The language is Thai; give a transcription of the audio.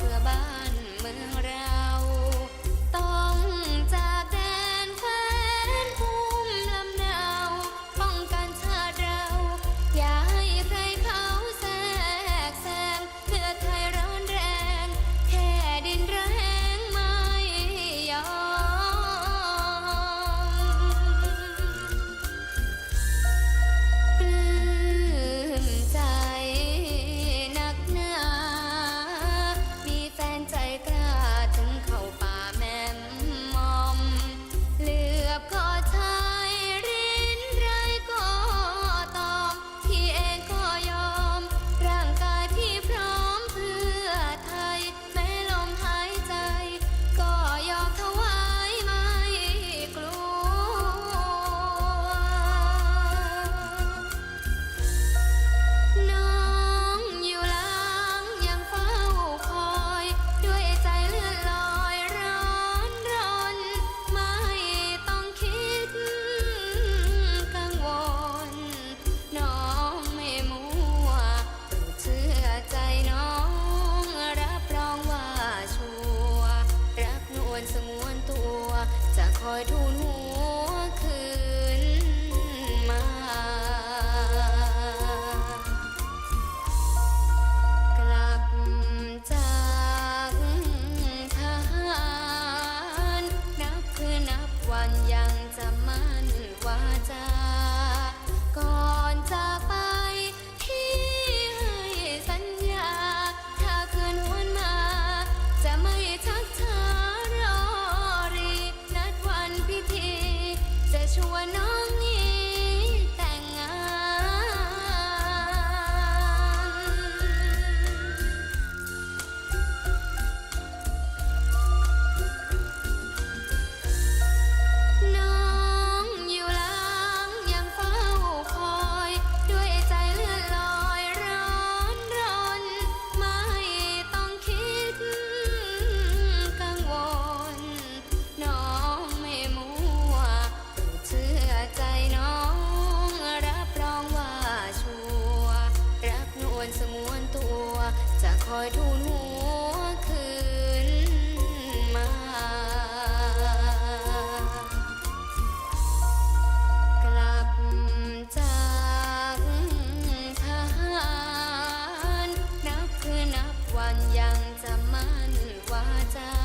Cửa คอยทูลหัว which one of คอยทูลหัวคืนมา กลับจากทารนับคือนับวันยังจะมั่นว่าจา